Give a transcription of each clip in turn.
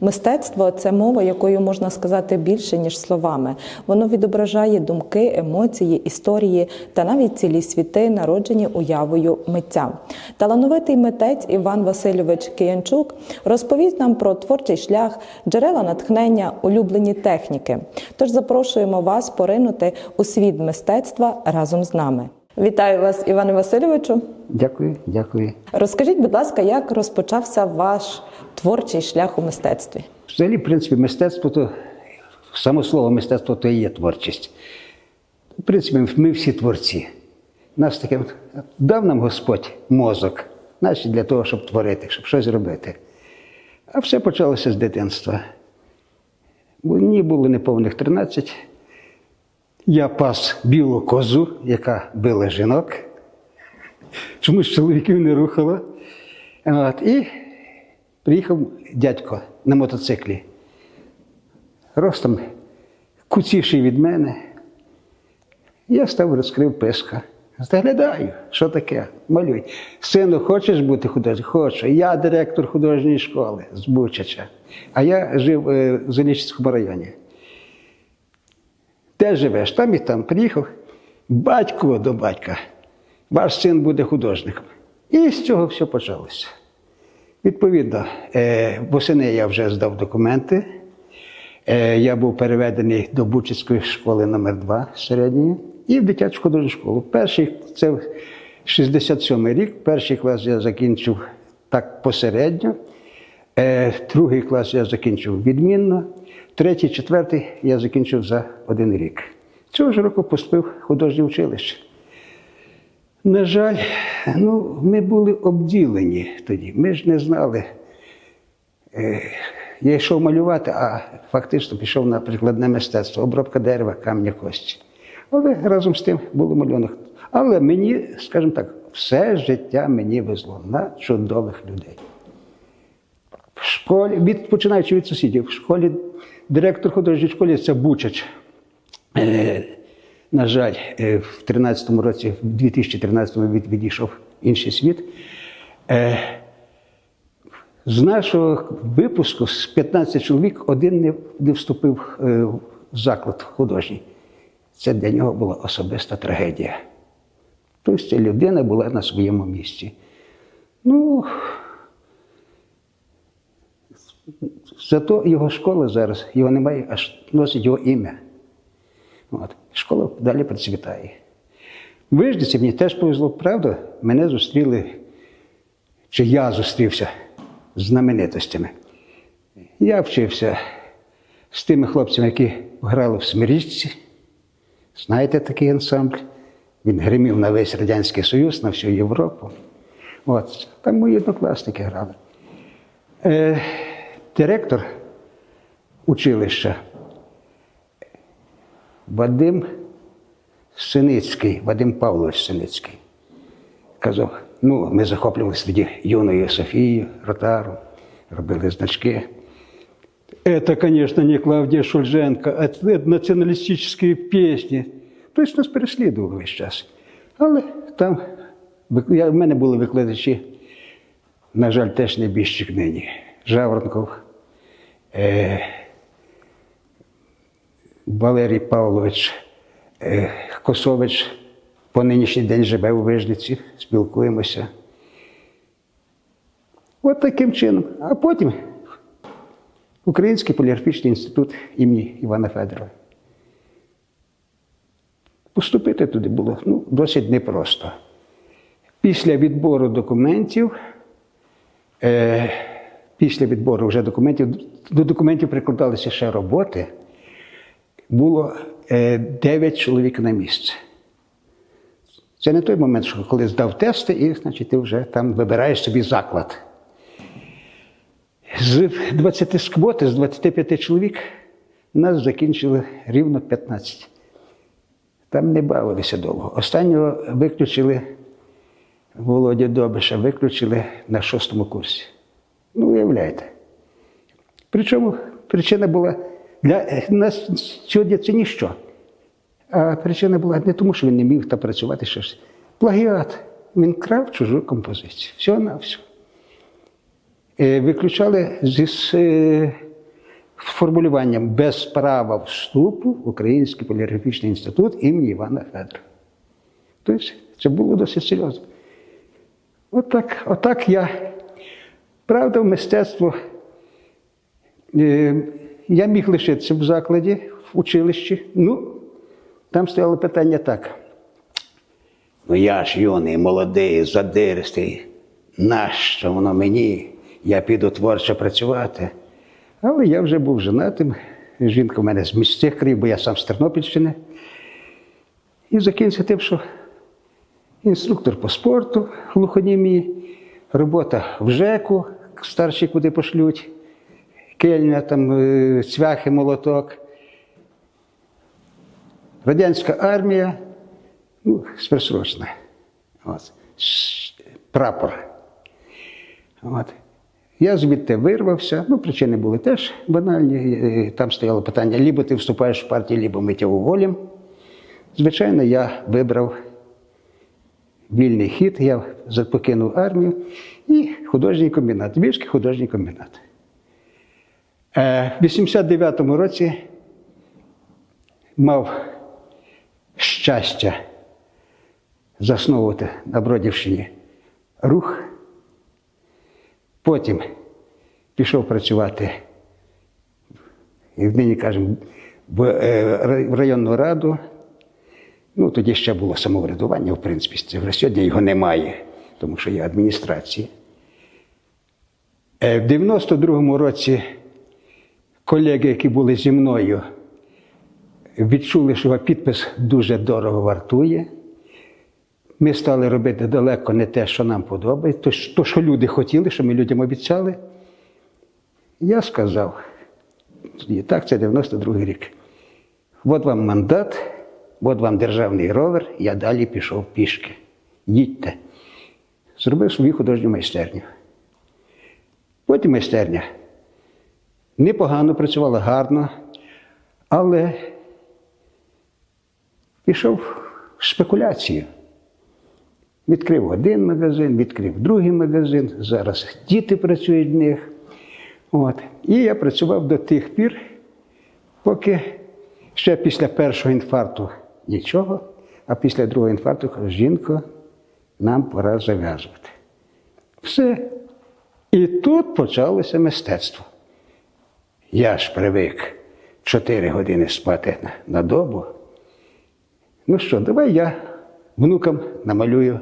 Мистецтво це мова, якою можна сказати більше, ніж словами. Воно відображає думки, емоції, історії та навіть цілі світи, народжені уявою митця. Талановитий митець Іван Васильович Киянчук розповість нам про творчий шлях, джерела натхнення, улюблені техніки. Тож запрошуємо вас поринути у світ мистецтва разом з нами. Вітаю вас, Іване Васильовичу. Дякую, дякую. Розкажіть, будь ласка, як розпочався ваш творчий шлях у мистецтві? Взагалі, в принципі, мистецтво то само слово мистецтво то і є творчість. В принципі, ми всі творці. Нас таке дав нам Господь мозок, значить для того, щоб творити, щоб щось робити. А все почалося з дитинства. Мені було неповних 13. Я пас білу козу, яка била жінок. Чомусь чоловіків не рухала. От, і приїхав дядько на мотоциклі. Ростом куціший від мене. Я став розкрив писка. Заглядаю, що таке? Малюй. Сину, хочеш бути художником? Хочу. Я директор художньої школи з Бучача. А я жив е, в Заліщицькому районі. Де живеш? Там і там. Приїхав. Батько до батька. Ваш син буде художником. І з цього все почалося. Відповідно, е, восени я вже здав документи. Е, Я був переведений до Бучицької школи номер 2 середньої і в дитячу художню школу. Перший це 67 рік, перший клас я закінчив так посередньо, Е, другий клас я закінчив відмінно, третій, четвертий я закінчив за один рік. Цього ж року поступив художнє училище. На жаль, ну, ми були обділені тоді. Ми ж не знали. Е, Я йшов малювати, а фактично пішов на прикладне мистецтво, обробка дерева, камня, кості. Але разом з тим було малюнок. Але мені, скажімо так, все життя мені везло на чудових людей. В школі, від, починаючи від сусідів, в школі директор художньої школи це Бучач. Е, на жаль, е, в 13-му році, в 2013-му від, відійшов інший світ. Е, з нашого випуску з 15 чоловік один не, вступив в заклад художній. Це для нього була особиста трагедія. Тобто людина була на своєму місці. Ну, зато його школа зараз, його немає, аж носить його ім'я. От. Школа далі процвітає. В мені теж повезло, правда, мене зустріли, чи я зустрівся з знаменитостями. Я вчився з тими хлопцями, які грали в Смирічці. Знаєте такий ансамбль? Він гримів на весь Радянський Союз, на всю Європу. От. Там мої однокласники грали. Е, директор училища Вадим Синицький, Вадим Павлович Синицький. Казав, ну, ми захоплювалися тоді юною Софією, Ротару, робили значки. Это, конечно, не Клавдія Шульженко, а це націоналістичні пісні. Тобто нас переслідували весь час. Але там в мене були викладачі, на жаль, теж не біжчик нині. Жаворонков, е, Валерій Павлович е, Косович по нинішній день живе у Вижниці, спілкуємося. От таким чином. А потім Український поліграфічний інститут імені Івана Федорова. Поступити туди було ну, досить непросто. Після відбору документів, е, після відбору вже документів, до документів прикладалися ще роботи, було е, 9 чоловік на місце. Це не той момент, що коли здав тести, і значить, ти вже там вибираєш собі заклад. З 20 з квоти, з 25 чоловік, нас закінчили рівно 15. Там не бавилися довго. Останнього виключили Володя Добиша, виключили на шостому курсі. Ну, уявляєте. Причому причина була для е, нас сьогодні це ніщо. А причина була не тому, що він не міг там працювати щось. Плагіат. Він крав чужу композицію. Всього на все. Виключали зі е, формулюванням без права вступу в Український поліграфічний інститут імені Івана Федора. Тобто це було досить серйозно. Отак, отак я. Правда, в мистецтво е, я міг лишитися в закладі, в училищі. Ну, там стояло питання так. Ну я ж юний, молодий, задиристий. Нащо воно мені? Я піду творчо працювати. Але я вже був женатим. Жінка в мене з місцевих країв, бо я сам з Тернопільщини. І закінчив тим, що інструктор по спорту глухонімій, робота в ЖЕКу, старші куди пошлють, кельня, там, е, цвяхи, молоток. Радянська армія, ну, спецсрочна. От. Прапор. От. Я звідти вирвався. Ну, причини були теж банальні. Е, Там стояло питання: лібо ти вступаєш в партію, лібо ми тебе уволім. Звичайно, я вибрав вільний хід, я покинув армію і художній комбінат, Львівський художній комбінат. Е, В 89-му році мав щастя засновувати на Бродівщині рух. Потім пішов працювати, як нині кажемо, е, в районну раду. Ну, тоді ще було самоврядування, в принципі, вже сьогодні його немає, тому що є адміністрація. Е, В 92-му році колеги, які були зі мною, відчули, що підпис дуже дорого вартує. Ми стали робити далеко не те, що нам подобається, то, що- люди хотіли, що ми людям обіцяли. Я сказав, і так, це 92-й рік. От вам мандат, от вам державний ровер, я далі пішов пішки. Їдьте. Зробив свою художню майстерню. Потім майстерня непогано працювала, гарно, але пішов в спекуляцію. Відкрив один магазин, відкрив другий магазин. Зараз діти працюють в них. От. І я працював до тих пір, поки ще після першого інфаркту нічого, а після другого інфаркту жінко, нам пора зав'язувати. Все. І тут почалося мистецтво. Я ж привик 4 години спати на, добу. Ну що, давай я внукам намалюю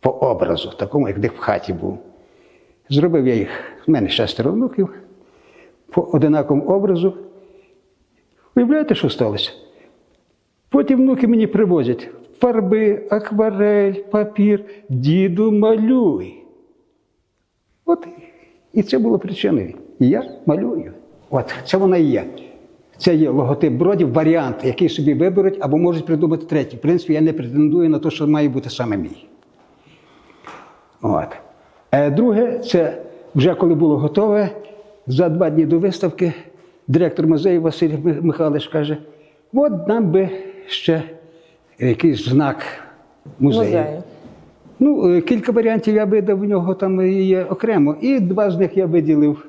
по образу, такому, як де в хаті був. Зробив я їх, в мене шестеро внуків, по одинаковому образу. Уявляєте, що сталося? Потім внуки мені привозять фарби, акварель, папір, діду, малюй. От і це було причиною. І я малюю. От це вона і є. Це є логотип бродів, варіант, який собі виберуть або можуть придумати третій. В принципі, я не претендую на те, що має бути саме мій. От. Е, друге, це вже коли було готове, за два дні до виставки директор музею Василь Михайлович каже: от нам би ще якийсь знак музею. Музею. Ну, е, кілька варіантів я видав в нього там є окремо, і два з них я виділив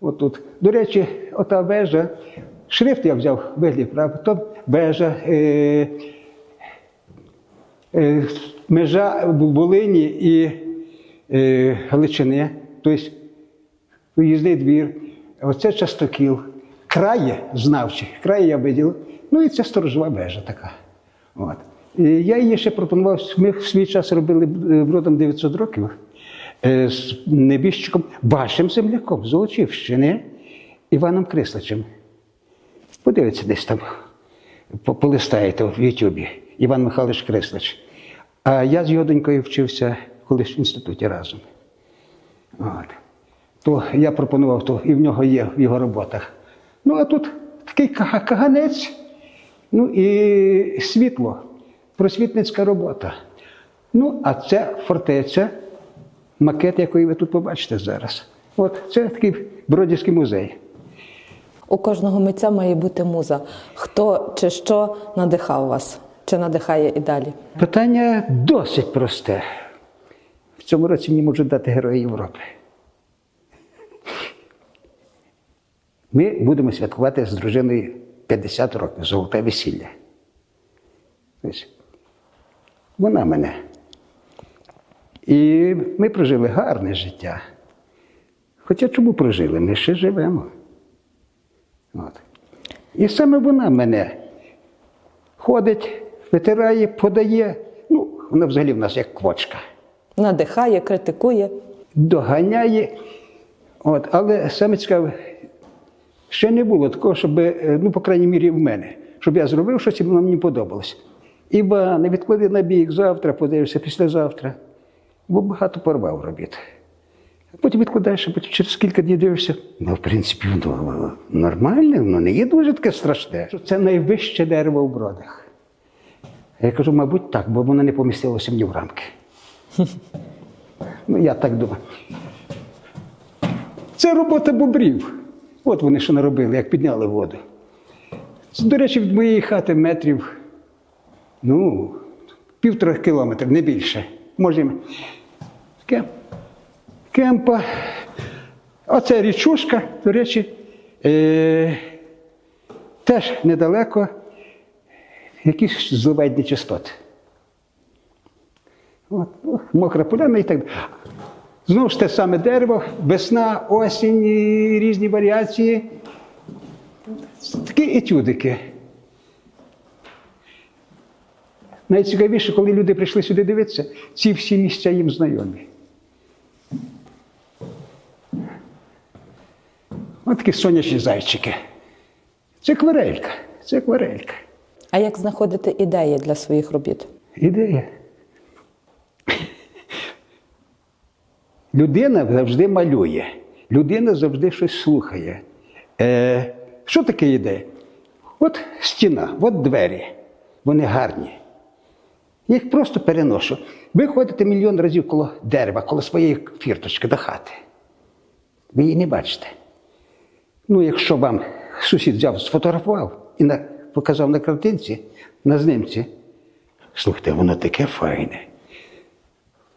отут. До речі, ота вежа, шрифт я взяв вигляд, правда, то вежа, е, е, межа Волині і е, Галичини, тобто виїзний двір, оце частокіл, краї знавчі, краї я виділив, ну і це сторожова вежа така. От. І я її ще пропонував, ми в свій час робили е, бродом 900 років е, з небіжчиком, вашим земляком з Золочівщини, Іваном Крисличем. Подивіться десь там, по- полистаєте в Ютубі, Іван Михайлович Крислич. А я з його донькою вчився колись в інституті разом. От. То я пропонував, то і в нього є в його роботах. Ну, а тут такий каганець, ну і світло, просвітницька робота. Ну, а це фортеця, макет, який ви тут побачите зараз. От це такий Бродівський музей. У кожного митця має бути муза. Хто чи що надихав вас? Чи надихає і далі? Питання досить просте. В цьому році мені можуть дати Герої Європи. Ми будемо святкувати з дружиною 50 років, золоте весілля. Вона мене. І ми прожили гарне життя. Хоча чому прожили? Ми ще живемо. От. І саме вона мене ходить, витирає, подає. Ну, вона взагалі в нас як квочка. Надихає, критикує. Доганяє. От. Але саме цікаве, ще не було такого, щоб, е, ну, по крайній мірі, в мене, щоб я зробив щось, і воно мені подобалось. Іба не відклади на бік, завтра подивишся, післязавтра. Бо багато порвав робіт. Потім відкладаєш, потім через кілька днів дивишся. Ну, в принципі, воно нормальне, воно не є дуже таке страшне. Це найвище дерево в бродах. Я кажу, мабуть, так, бо воно не помістилося мені в рамки. Ну, я так думаю. Це робота бобрів. От вони що наробили, як підняли воду. Це, до речі, від моєї хати метрів, ну, півтора кілометра, не більше. Може, кем- кемпа. Оце річушка, до речі, е- теж недалеко якісь зливають нечистоти. От, ну, мокра поляна і так далі. Знову ж те саме дерево, весна, осінь, різні варіації. Такі етюдики. Найцікавіше, коли люди прийшли сюди дивитися, ці всі місця їм знайомі. Ось такі сонячні зайчики. Це акварелька, це акварелька. А як знаходити ідеї для своїх робіт? Ідея. Людина завжди малює, людина завжди щось слухає. Е, що таке ідея? От стіна, от двері. Вони гарні. Я їх просто переношу. Ви ходите мільйон разів коло дерева, коло своєї фірточки до хати. Ви її не бачите. Ну, якщо вам сусід взяв, сфотографував і на, показав на картинці, на знимці, слухайте, воно таке файне.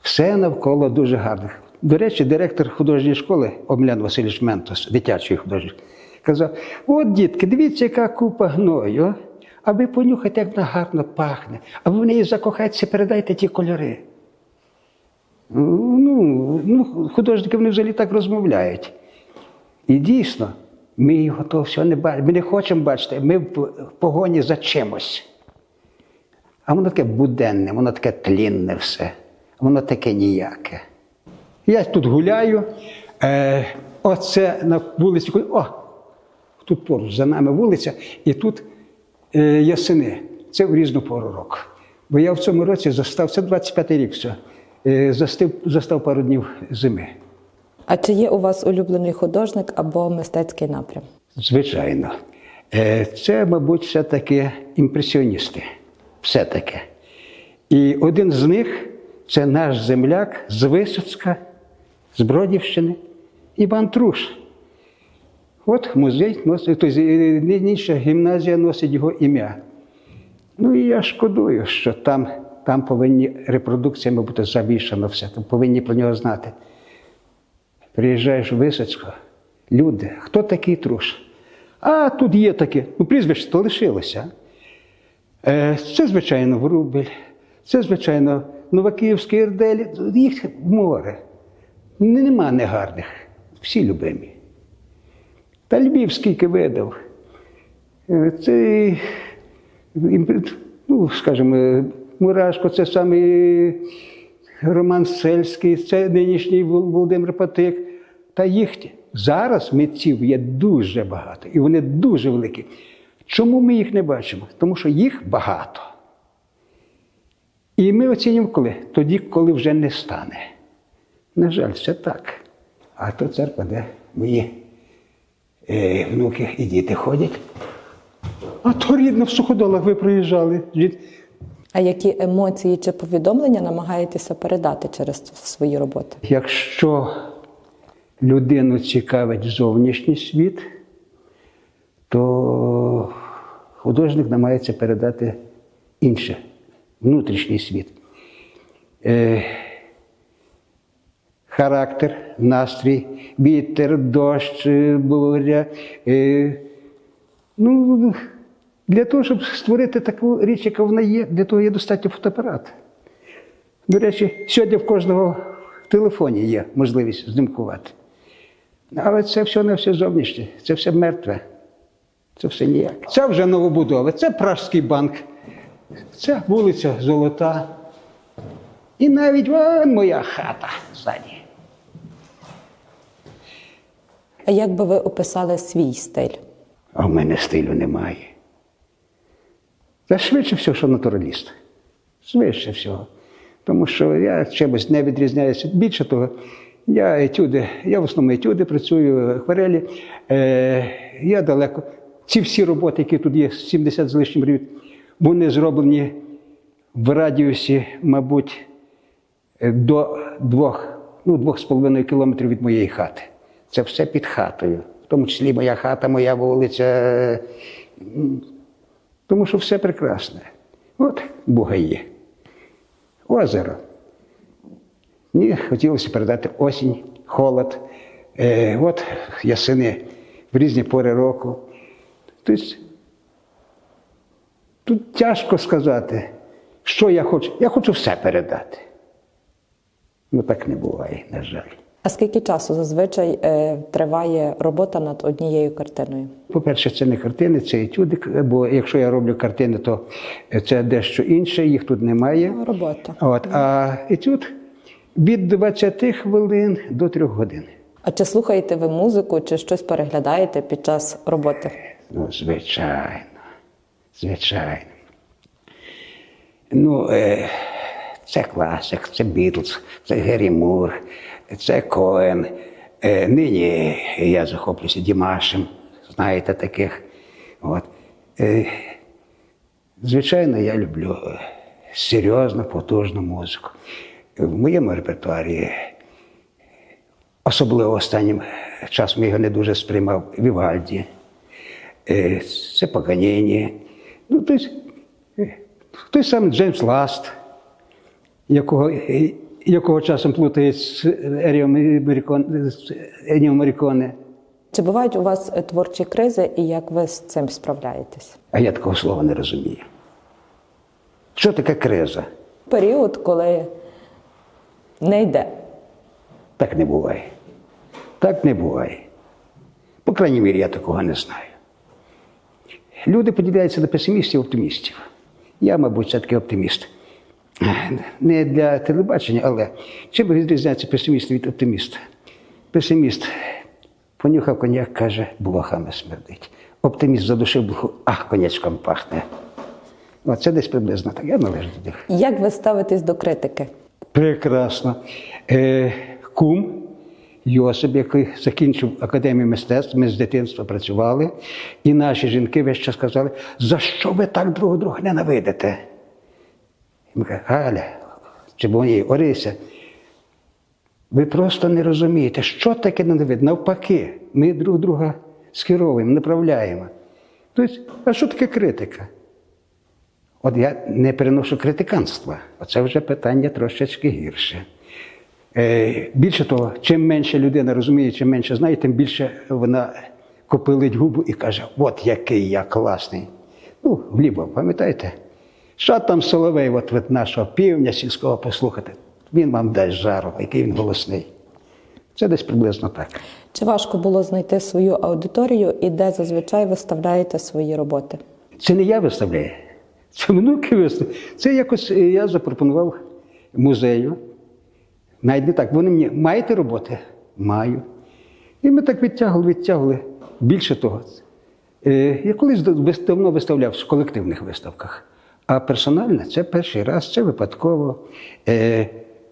Все навколо дуже гарне. До речі, директор художньої школи Омлян Васильович Ментос, дитячої художньої, казав: от, дітки, дивіться, яка купа гною, а ви понюхайте, як вона гарно пахне, а ви в неї закохайтеся, передайте ті кольори. Ну, ну, художники вони взагалі так розмовляють. І дійсно, ми його того всього не бачимо. Ми не хочемо бачити, ми в погоні за чимось. А воно таке буденне, воно таке тлінне все, воно таке ніяке. Я тут гуляю, е, оце на вулиці, о, тут поруч за нами вулиця, і тут ясени. Це в різну пору року. Бо я в цьому році застав, це 25-й рік все, е, застав, застав пару днів зими. А чи є у вас улюблений художник або мистецький напрям? Звичайно. Е, Це, мабуть, все-таки імпресіоністи. Все-таки. І один з них це наш земляк з Висоцька, з Бродівщини, Іван Труш. От музей носить, тобто е, гімназія носить його ім'я. Ну і я шкодую, що там, там повинні репродукціями бути завішано все, там повинні про нього знати. Приїжджаєш в Висоцько, люди, хто такий труш? А тут є таке, ну прізвище то лишилося. Е, Це, звичайно, Врубель, це, звичайно, Новакиївський Ірделі, їх море. Нема негарних, всі любимі. Та Львів скільки. Е, Це, ну, скажімо, Мурашко, це саме Роман Сельський, це нинішній Володимир Патик. Та їх зараз митців є дуже багато, і вони дуже великі. Чому ми їх не бачимо? Тому що їх багато. І ми оцінюємо коли? Тоді, коли вже не стане. На жаль, це так. А то церква, де мої внуки і діти ходять. А то рідно в суходолах ви приїжджали. А які емоції чи повідомлення намагаєтеся передати через свої роботи? Якщо людину цікавить зовнішній світ, то художник намагається передати інше, внутрішній світ. Характер, настрій, вітер, дощ, е, буря. е, Ну, для того, щоб створити таку річ, яка вона є, для того є достатньо фотоапарат. До речі, сьогодні в кожного в телефоні є можливість знімкувати. Але це все не все зовнішнє, це все мертве. Це все ніяк. Це вже новобудова, це Пражський банк, це вулиця Золота. І навіть вон моя хата ззаді. А як би ви описали свій стиль? А в мене стилю немає. Та швидше всього, що натураліст. Швидше всього. Тому що я чимось не відрізняюся. Більше того, я етюди, я в основному етюди працюю, акварелі. Е, я далеко. Ці всі роботи, які тут є, 70 з лишнім робіт, вони зроблені в радіусі, мабуть, е, до двох, ну, двох з половиною кілометрів від моєї хати. Це все під хатою. В тому числі моя хата, моя вулиця. Тому що все прекрасне. От Бугаї. Озеро. Мені хотілося передати осінь, холод. Е, от ясени в різні пори року. Тобто, тут тяжко сказати, що я хочу. Я хочу все передати. Ну так не буває, на жаль. А скільки часу зазвичай е, триває робота над однією картиною? По-перше, це не картини, це етюдик, бо якщо я роблю картини, то це дещо інше, їх тут немає. Робота. От, а етюд від 20 хвилин до 3 годин. А чи слухаєте ви музику, чи щось переглядаєте під час роботи? Ну, звичайно, звичайно. Ну, е, це класик, це Бітлз, це Геррі Мур, це Коен. Е, нині я захоплююся Дімашем, знаєте таких. От. Е, звичайно, я люблю е, серйозну, потужну музику. В моєму репертуарі Особливо останнім часом я його не дуже сприймав Вівальді, це Паганіні. Ну, тобто, е, той самий Джеймс Ласт, якого, якого часом плутають з Еніо Моріконе. Чи бувають у вас творчі кризи, і як ви з цим справляєтесь? А я такого слова не розумію. Що таке криза? Період, коли не йде. Так не буває. Так не буває. По крайній мірі, я такого не знаю. Люди поділяються на песимістів і оптимістів. Я, мабуть, все-таки оптиміст. Не для телебачення, але чим відрізняється песиміст від оптиміста? Песиміст понюхав коньяк, каже, блохами смердить. Оптиміст задушив блоху, ах, конячком пахне. Оце десь приблизно так. Я належу до них. Як ви ставитесь до критики? Прекрасно. Е, кум Йосип, який закінчив академію мистецтв, ми з дитинства працювали, і наші жінки весь час казали, за що ви так друг друга ненавидите? Галя, чи Боній, Орися, ви просто не розумієте, що таке ненавидити. Навпаки, ми друг друга скеровуємо, направляємо. Тобто, а що таке критика? От я не переношу критиканства. Оце вже питання трошечки гірше. Е, більше того, чим менше людина розуміє, чим менше знає, тим більше вона копилить губу і каже, от який я класний. Ну, Глібов, пам'ятаєте? Що там Соловей, от від нашого півня сільського послухати? Він вам дасть жару, який він голосний. Це десь приблизно так. Чи важко було знайти свою аудиторію і де зазвичай виставляєте свої роботи? Це не я виставляю, це внуки виставляють. Це якось е, я запропонував музею. Навіть не так. Вони мені маєте роботи? Маю. І ми так відтягували, відтягували. Більше того, е, я колись давно виставляв в колективних виставках. А персонально це перший раз, це випадково. Е,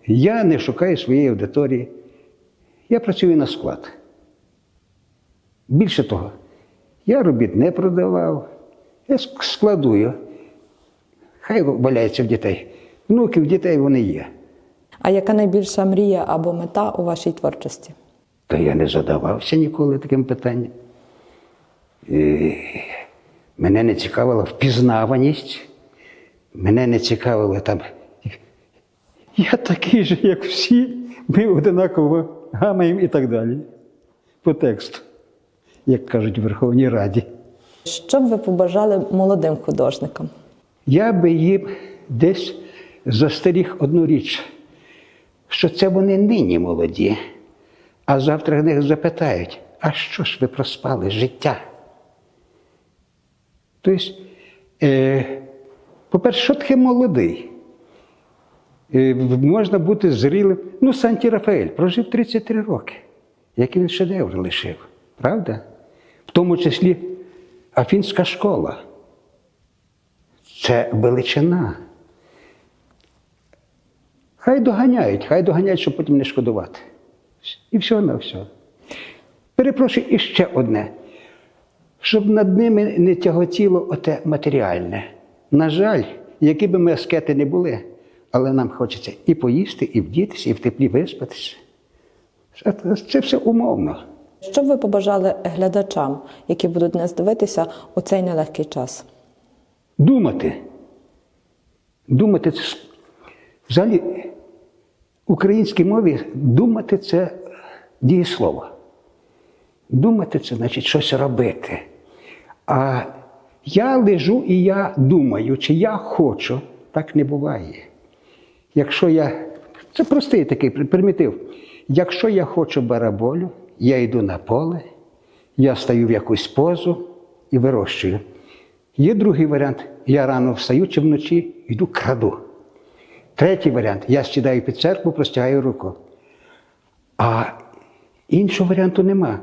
Я не шукаю своєї аудиторії. Я працюю на склад. Більше того, я робіт не продавав, я складую. Хай валяється в дітей. Внуків дітей вони є. А яка найбільша мрія або мета у вашій творчості? То я не задавався ніколи таким питанням. І мене не цікавила впізнаваність, мене не цікавило там. Я такий же, як всі. ми одинаково гамаємо і так далі. По тексту, як кажуть в Верховній Раді. Що б ви побажали молодим художникам? Я би їм десь застеріг одну річ, що це вони нині молоді, а завтра них запитають, а що ж ви проспали життя? Тобто, е, по-перше, що таке молодий? Е, можна бути зрілим. Ну, Санті Рафаель прожив 33 роки. Який він шедевр лишив, правда? В тому числі Афінська школа. Це величина. Хай доганяють, хай доганяють, щоб потім не шкодувати. І все на все. Перепрошую, і ще одне. Щоб над ними не тяготіло оте матеріальне. На жаль, які би ми аскети не були, але нам хочеться і поїсти, і вдітися, і в теплі виспатися. Це- все умовно. Що б ви побажали глядачам, які будуть нас дивитися у цей нелегкий час? Думати. Думати це взагалі в українській мові думати це дієслово. Думати це значить щось робити. А я лежу і я думаю, чи я хочу, так не буває. Якщо я. Це простий такий примітив. Якщо я хочу бараболю, я йду на поле, я стаю в якусь позу і вирощую. Є другий варіант. Я рано встаю чи вночі йду краду. Третій варіант я сідаю під церкву, простягаю руку. А іншого варіанту нема.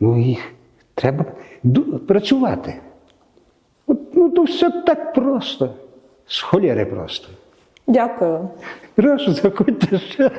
Ну і треба працювати. От, ну, то все так просто. З холєри просто. Дякую. Прошу, заходьте ще.